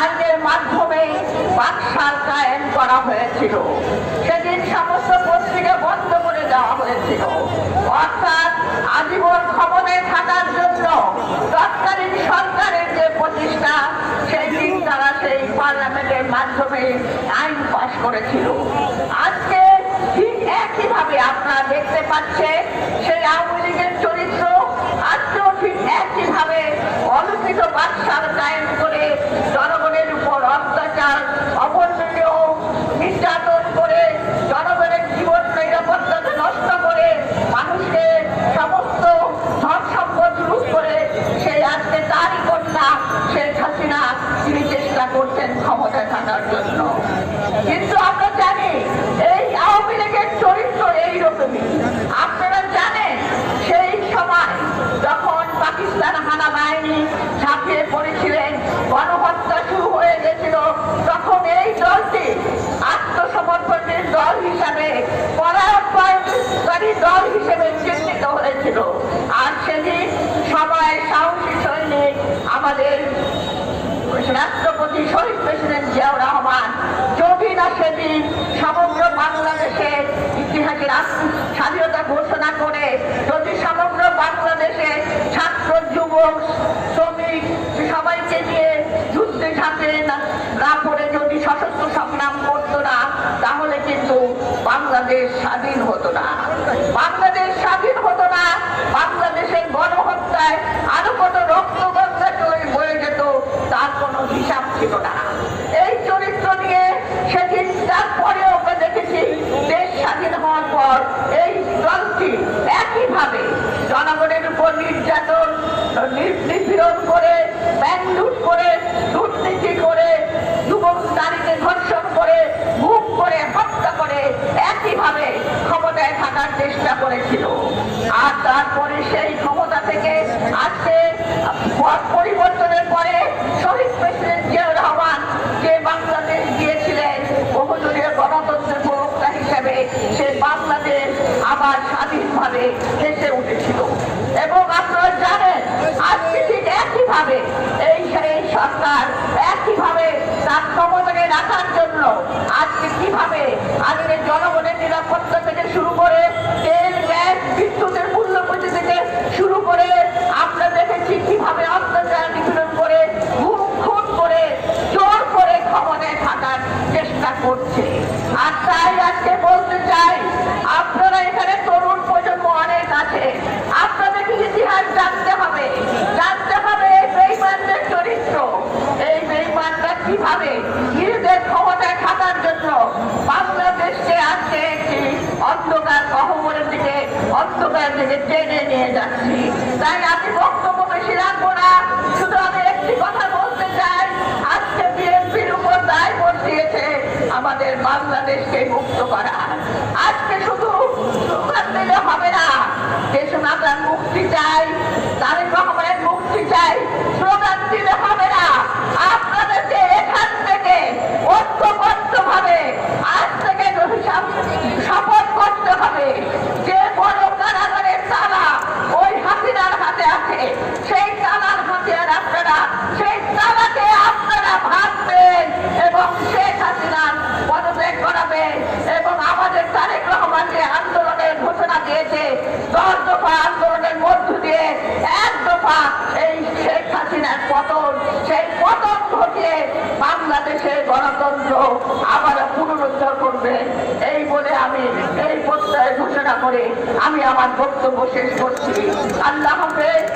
আইনের মাধ্যমে বাদশাল কায়েম করা হয়েছিল। সেদিন সমস্ত পত্রিকা বন্ধ করে দেওয়া হয়েছিল। অর্থাৎ আজীবন ক্ষমতায় থাকার জন্য তৎকালীন সরকারের যে প্রতিষ্ঠা সেদিন তারা সেই পার্লামেন্টের মাধ্যমে আইন পাশ করেছিল। আজকে ঠিক একইভাবে আপনারা দেখতে পাচ্ছে সেই আওয়ামী লীগের চরিত্র রাষ্ট্রপতি, শহীদ প্রেসিডেন্ট জিয়াউর রহমান যদি না সেদিন সমগ্র বাংলাদেশের ইতিহাসের স্বাধীনতা ঘোষণা করে, যদি সমগ্র বাংলাদেশে ছাত্র, যুবক, শ্রমিক সবাইকে নিয়ে যুদ্ধে সাথে না পড়ে যদি সশস্ত্র সংগ্রাম করত না, তাহলে কিন্তু বাংলাদেশ স্বাধীন হতো না। বাংলাদেশ স্বাধীন হতো না। বাংলাদেশের গণহত্যায় আরও কত রক্ত করে একইভাবে ক্ষমতায় থাকার চেষ্টা করেছিল। আর তারপরে সেই ক্ষমতা থেকে আজকে পরিবর্তনের পরে শহীদ প্রেসিডেন্ট জিয়া রহমান যে বাংলাদেশ গিয়েছিলেন, বহুদলীয় গণতন্ত্রের প্রবক্তা হিসেবে সে বাংলাদেশ আবার স্বাধীনভাবে হেসে উঠেছিল। এবং আপনারা জানেন, আজকে ঠিক একইভাবে এই সরকার রাখার জন্য আজকে কীভাবে আজকে জনগণের আজকে শুধু স্লোগান দিলে হবে না। দেশ মাতার মুক্তি চাই তারেক রহমানের মুক্তি চাই। আমার বক্তব্য শেষ করছি। আল্লাহ হাফেজ।